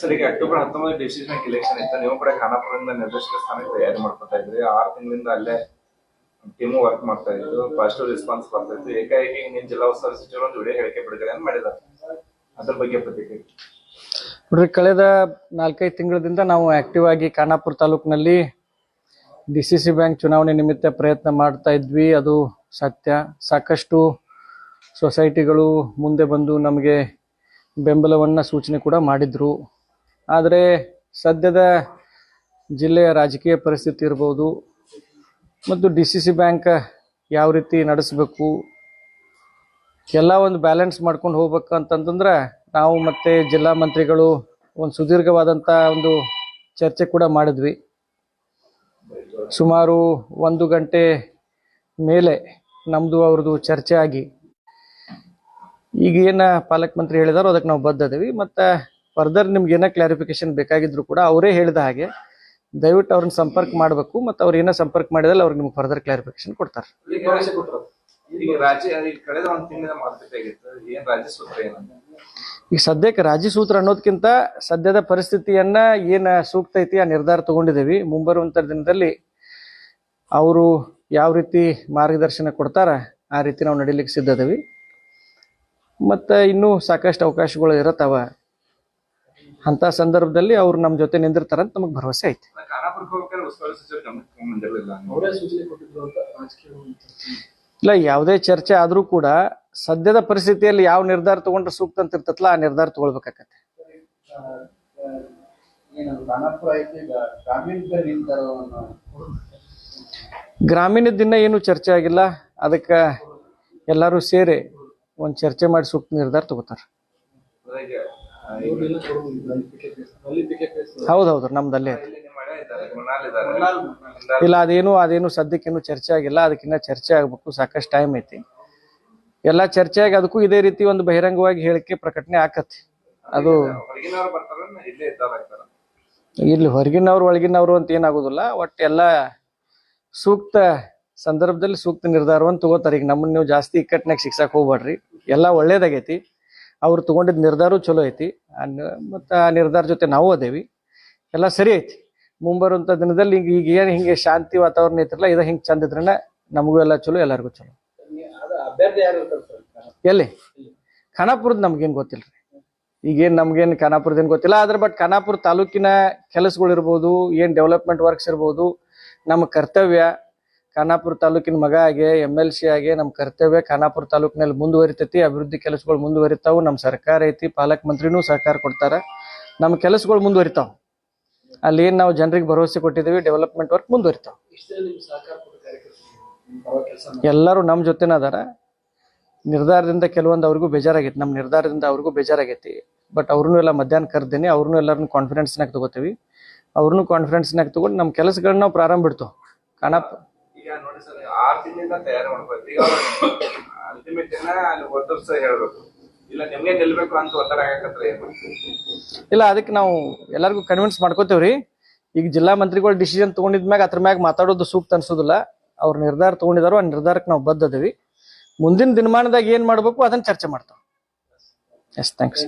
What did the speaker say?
Sir October ಹತ್ತೊಂಬತ್ತು decision election ಇತ್ತು. ನೀವು ಕೂಡ ಖಾನಾಪುರದಿಂದ ನಿರ್ದೇಶಕ ಸ್ಥಾನಕ್ಕೆ ತಯಾರಿ ಮಾಡ್ಕೊತಾ ಇದ್ರಿ. ಆರು ತಿಂಗಳಿಂದ ಅಲ್ಲೇ ಟೀಮು ವರ್ಕ್ ಮಾಡ್ತಾ ಇದ್ರು ಪಾಸಿಟಿವ್ ರೆಸ್ಪಾನ್ಸ್ ಬರ್ತಾ ಇತ್ತು. ಏಕಾಏಕಿ ನಿಮ್ ಜಿಲ್ಲಾ ಉಸ್ತುವಾರಿ ಸಚಿವರು ಒಂದು ವಿಡಿಯೋ ಹೇಳಿಕೆ ಬಿಡುಗಡೆ ಮಾಡಿದ್ದಾರೆ ಅದ್ರ ಬಗ್ಗೆ ಪ್ರತಿಕ್ರಿಯೆ. ನೋಡ್ರಿ, ಕಳೆದ ನಾಲ್ಕೈದು ತಿಂಗಳಿಂದ ನಾವು ಆಕ್ಟಿವ್ ಆಗಿ ಖಾನಾಪುರ ತಾಲೂಕಿನಲ್ಲಿ ಡಿ ಸಿ ಸಿ ಬ್ಯಾಂಕ್ ಚುನಾವಣೆ ನಿಮಿತ್ತ ಪ್ರಯತ್ನ ಮಾಡ್ತಾ ಇದ್ವಿ. ಅದು ಸತ್ಯ. ಸಾಕಷ್ಟು ಸೊಸೈಟಿಗಳು ಮುಂದೆ ಬಂದು ನಮಗೆ ಬೆಂಬಲವನ್ನ ಸೂಚನೆ ಕೂಡ ಮಾಡಿದ್ರು. ಆದರೆ ಸದ್ಯದ ಜಿಲ್ಲೆಯ ರಾಜಕೀಯ ಪರಿಸ್ಥಿತಿ ಇರ್ಬೋದು ಮತ್ತು ಡಿ ಸಿ ಸಿ ಬ್ಯಾಂಕ್ ಯಾವ ರೀತಿ ನಡೆಸಬೇಕು, ಎಲ್ಲ ಒಂದು ಬ್ಯಾಲೆನ್ಸ್ ಮಾಡ್ಕೊಂಡು ಹೋಗ್ಬೇಕು ಅಂತಂತಂದ್ರೆ ನಾವು ಮತ್ತು ಜಿಲ್ಲಾ ಮಂತ್ರಿಗಳು ಒಂದು ಸುದೀರ್ಘವಾದಂಥ ಒಂದು ಚರ್ಚೆ ಕೂಡ ಮಾಡಿದ್ವಿ. ಸುಮಾರು ಒಂದು ಗಂಟೆ ಮೇಲೆ ನಮ್ಮದು ಅವ್ರದ್ದು ಚರ್ಚೆ ಆಗಿ. ಈಗ ಏನು ಪಾಲಕ್ ಮಂತ್ರಿ ಹೇಳಿದಾರೋ ಅದಕ್ಕೆ ನಾವು ಬದ್ಧದೇವಿ. ಮತ್ತು ಫರ್ದರ್ ನಿಮ್ಗೆ ಏನೋ ಕ್ಲಾರಿಫಿಕೇಶನ್ ಬೇಕಾಗಿದ್ರು ಕೂಡ ಅವರೇ ಹೇಳಿದ ಹಾಗೆ ದಯವಿಟ್ಟು ಅವ್ರನ್ನ ಸಂಪರ್ಕ ಮಾಡಬೇಕು ಮತ್ತು ಅವ್ರು ಏನೋ ಸಂಪರ್ಕ ಮಾಡಿದಲ್ಲಿ ಅವ್ರಿಗೆ ನಿಮ್ಗೆ ಫರ್ದರ್ ಕ್ಲಾರಿಫಿಕೇಶನ್ ಕೊಡ್ತಾರೆ. ಈಗ ಸದ್ಯಕ್ಕೆ ರಾಜಿ ಸೂತ್ರ ಅನ್ನೋದಕ್ಕಿಂತ ಸದ್ಯದ ಪರಿಸ್ಥಿತಿಯನ್ನ ಏನ ಸೂಕ್ತ ಐತಿ ಆ ನಿರ್ಧಾರ ತಗೊಂಡಿದ್ದೀವಿ. ಮುಂಬರುವಂತ ದಿನದಲ್ಲಿ ಅವರು ಯಾವ ರೀತಿ ಮಾರ್ಗದರ್ಶನ ಕೊಡ್ತಾರ ಆ ರೀತಿ ನಾವು ನಡೀಲಿಕ್ಕೆ ಸಿದ್ಧದೇವಿ ಮತ್ತು ಇನ್ನೂ ಸಾಕಷ್ಟು ಅವಕಾಶಗಳು ಇರತ್ತವ. ಅಂತ ಸಂದರ್ಭದಲ್ಲಿ ಅವ್ರು ನಮ್ಮ ಜೊತೆ ನಿಂದಿರ್ತಾರ ಅಂತ ನಮಗೆ ಭರವಸೆ ಐತಿ. ಇಲ್ಲ ಯಾವುದೇ ಚರ್ಚೆ ಆದ್ರೂ ಕೂಡ ಸದ್ಯದ ಪರಿಸ್ಥಿತಿಯಲ್ಲಿ ಯಾವ ನಿರ್ಧಾರ ತಗೊಂಡ್ರೆ ಸೂಕ್ತ ಅಂತ ಇರ್ತತ್ಲ ಆ ನಿರ್ಧಾರ ತಗೊಳ್ಬೇಕಾಗತ್ತೆ. ಗ್ರಾಮೀಣದ ದಿನ ಏನು ಚರ್ಚೆ ಆಗಿಲ್ಲ ಅದಕ್ಕೆ ಎಲ್ಲರೂ ಸೇರಿ ಒಂದು ಚರ್ಚೆ ಮಾಡಿ ಸೂಕ್ತ ನಿರ್ಧಾರ ತಗೋತಾರ. ಹೌದು ಹೌದು ನಮ್ದಲ್ಲೇ ಐತಿ. ಇಲ್ಲಿ, ಅದೇನು ಅದೇನು ಸದ್ಯಕ್ಕೇನು ಚರ್ಚೆ ಆಗಿಲ್ಲ, ಅದಕ್ಕಿನ್ನ ಚರ್ಚೆ ಆಗ್ಬೇಕು, ಸಾಕಷ್ಟು ಟೈಮ್ ಐತಿ. ಎಲ್ಲ ಚರ್ಚೆ ಆಗಿ ಅದಕ್ಕೂ ಇದೇ ರೀತಿ ಒಂದು ಬಹಿರಂಗವಾಗಿ ಹೇಳಿಕೆ ಪ್ರಕಟಣೆ ಆಕತಿ. ಅದು ಇಲ್ಲಿ ಹೊರಗಿನವ್ರು, ಒಳಗಿನವ್ರು ಅಂತ ಏನಾಗೋದಿಲ್ಲ ಒಟ್ಟು ಎಲ್ಲ ಸೂಕ್ತ ಸಂದರ್ಭದಲ್ಲಿ ಸೂಕ್ತ ನಿರ್ಧಾರವನ್ನು ತಗೋತಾರೆ. ಈಗ ನಮ್ಮನ್ನ ನೀವು ಜಾಸ್ತಿ ಇಕ್ಕಟ್ಟಿನಾಗ ಶಿಕ್ಷಕ್ ಹೋಗ್ಬೇಡ್ರಿ ಎಲ್ಲ ಒಳ್ಳೇದಾಗೈತಿ. ಅವ್ರು ತೊಗೊಂಡಿದ್ದ ನಿರ್ಧಾರ ಚಲೋ ಐತಿ. ಮತ್ತು ಆ ನಿರ್ಧಾರ ಜೊತೆ ನಾವು ಅದೇವಿ. ಎಲ್ಲ ಸರಿ ಐತಿ. ಮುಂಬರುವಂಥ ದಿನದಲ್ಲಿ ಈಗ ಈಗ ಏನು ಹಿಂಗೆ ಶಾಂತಿ ವಾತಾವರಣ ಐತ್ರಲ್ಲ, ಇದು ಹಿಂಗೆ ಚಂದ ಇದ್ರನ ನಮಗೂ ಎಲ್ಲ ಚಲೋ, ಎಲ್ಲರಿಗೂ ಚಲೋ. ಎಲ್ಲಿ? ಖಾನಾಪುರದ ನಮ್ಗೇನ್ ಗೊತ್ತಿಲ್ಲ ರೀ ನಮ್ಗೇನ್ ಖಾನಾಪುರದ ಏನ್ ಗೊತ್ತಿಲ್ಲ, ಆದ್ರೆ ಬಟ್ ಖಾನಾಪುರ ತಾಲೂಕಿನ ಕೆಲಸಗಳು ಏನು ಏನ್ ಡೆವಲಪ್ಮೆಂಟ್ ವರ್ಕ್ಸ್ ಇರ್ಬೋದು, ನಮ್ಮ ಕರ್ತವ್ಯ ಖಾನಾಪುರ ತಾಲೂಕಿನ ಮಗ ಆಗಿ ಎಂ ಎಲ್ ಸಿ ಆಗಿ ನಮ್ಮ ಕರ್ತವ್ಯ ಖಾನಾಪುರ ತಾಲೂಕಿನಲ್ಲಿ ಮುಂದುವರಿತೈತಿ, ಅಭಿವೃದ್ಧಿ ಕೆಲಸಗಳು ಮುಂದುವರಿತಾವು ನಮ್ಮ ಸರ್ಕಾರ ಐತಿ, ಪಾಲಕ್ ಮಂತ್ರಿನೂ ಸಹಕಾರ ಕೊಡ್ತಾರ. ನಮ್ಮ ಕೆಲಸಗಳು ಮುಂದುವರಿತಾವ. ಅಲ್ಲಿ ಏನು ನಾವು ಜನರಿಗೆ ಭರವಸೆ ಕೊಟ್ಟಿದ್ದೀವಿ ಡೆವಲಪ್ಮೆಂಟ್ ವರ್ಕ್ ಮುಂದುವರಿತಾವ. ಎಲ್ಲರೂ ನಮ್ಮ ಜೊತೆನ ಅದಾರ. ನಿರ್ಧಾರದಿಂದ ಕೆಲವೊಂದು ಅವ್ರಿಗೂ ಬೇಜಾರಾಗೈತಿ ನಮ್ಮ ನಿರ್ಧಾರದಿಂದ ಅವ್ರಿಗೂ ಬೇಜಾರಾಗೈತಿ. ಬಟ್ ಅವ್ರನ್ನೂ ಎಲ್ಲ ಮಧ್ಯಾಹ್ನ ಕರ್ದೇನೆ, ಅವ್ರನ್ನೂ ಎಲ್ಲರನ್ನು ಕಾನ್ಫಿಡೆನ್ಸ್ನಾಗ ತಗೋತೀವಿ. ಅವ್ರನ್ನೂ ಕಾನ್ಫಿಡೆನ್ಸ್ನಾಗ ತಗೊಂಡು ನಮ್ಮ ಕೆಲಸಗಳನ್ನ ನಾವು ಪ್ರಾರಂಭ ಬಿಡ್ತೋ ಕಾಣಪ್ಪ ಈಗ ನೋಡಿ ಸರ್ ಆರ್ ತಿಂಗಳಿಂದ ತಯಾರಿ ಮಾಡ್ಬೇಕು ಈಗ ಅಲ್ಟಿಮೇಟ್ ಏನ ಅಲ್ಲಿ ಒತ್ತರ್ಸ ಹೇಳ್ಬೇಕು. ಇಲ್ಲ ನಿಮ್ಗೆ ಗೆಲ್ಬೇಕು ಅಂತ ಒತ್ತಡ ಆಗಕತ್ರ ಇಲ್ಲ ಅದಕ್ಕೆ ನಾವು ಎಲ್ಲರಿಗೂ ಕನ್ವಿನ್ಸ್ ಮಾಡ್ಕೋತೇವ್ರಿ. ಈಗ ಜಿಲ್ಲಾ ಮಂತ್ರಿಗಳು ಡಿಸಿಷನ್ ತಗೊಂಡಿದ್ಮ್ಯಾಗ ಅದ್ರ ಮ್ಯಾಗ ಮಾತಾಡೋದು ಸೂಕ್ತ ಅನ್ಸೋದಿಲ್ಲ. ಅವ್ರ ನಿರ್ಧಾರ ತಗೊಂಡಿದಾರೋ ಆ ನಿರ್ಧಾರಕ್ಕೆ ನಾವು ಬದ್ಧದೇವಿ. ಮುಂದಿನ ದಿನಮಾನದಾಗ ಏನ್ ಮಾಡ್ಬೇಕು ಅದನ್ನ ಚರ್ಚೆ ಮಾಡ್ತಾವ. S thanks